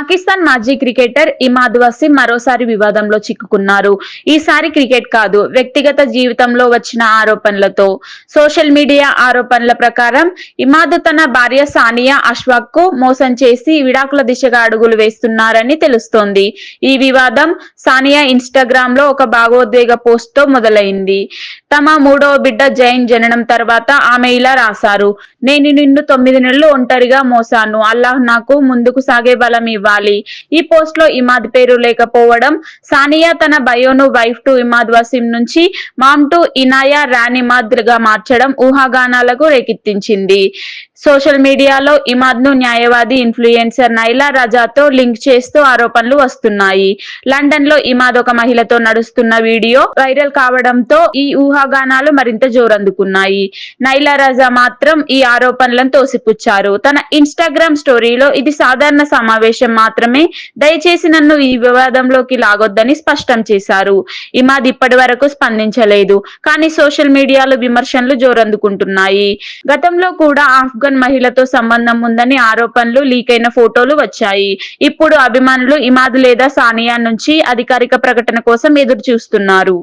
పాకిస్తాన్ మాజీ క్రికెటర్ ఇమాద్ వసీం మరోసారి వివాదంలో చిక్కుకున్నారు. ఈసారి క్రికెట్ కాదు వ్యక్తిగత జీవితంలో వచ్చిన ఆరోపణలతో. సోషల్ మీడియా ఆరోపణల ప్రకారం ఇమాద్ తన భార్య సానియా అష్వాక్కు మోసం చేసి విడాకుల దిశగా అడుగులు వేస్తున్నారని తెలుస్తోంది. ఈ వివాదం సానియా ఇన్స్టాగ్రామ్లో ఒక భావోద్వేగ పోస్ట్తో మొదలైంది. తమ మూడవ బిడ్డ జైన్ జననం తర్వాత ఆమె ఇలా రాశారు నేను నిన్ను తొమ్మిది నెలలు ఒంటరిగా మోసాను. అల్లాహ్ నాకు ముందుకు సాగే బలం ఇవ్వాలి. ఈ పోస్ట్లో ఇమాద్ పేరు లేకపోవడం సానియా తన బయోను వైఫ్ టు ఇమాద్ వసీం నుంచి మామ్ టు ఇనాయా రానిమాద్గా మార్చడం ఊహాగానాలకు రేకెత్తించింది. సోషల్ మీడియాలో ఇమాద్ను న్యాయవాది ఇన్ఫ్లుయెన్సర్ నైలా రజాతో లింక్ చేస్తూ ఆరోపణలు వస్తున్నాయి. లండన్లో ఇమాద్ ఒక మహిళతో నడుస్తున్న వీడియో వైరల్ కావడంతో ఈ ఊహాగానాలు మరింత జోరందుకున్నాయి. నైలా రజా మాత్రం ఈ ఆరోపణలను తోసిపుచ్చారు. తన ఇన్స్టాగ్రామ్ స్టోరీలో ఇది సాధారణ సమావేశం మాత్రమే దయచేసి నన్ను ఈ వివాదంలోకి లాగొద్దని స్పష్టం చేశారు. ఇమాద్ ఇప్పటి వరకు స్పందించలేదు. కానీ సోషల్ మీడియాలో విమర్శలు జోరందుకుంటున్నాయి. గతంలో కూడా ఆఫ్ఘన్ మహిళతో సంబంధం ఉందని ఆరోపణలు లీక్ అయిన ఫోటోలు వచ్చాయి. ఇప్పుడు అభిమానులు ఇమాద్ లేదా సానియా నుంచి అధికారిక ప్రకటన కోసం ఎదురు చూస్తున్నారు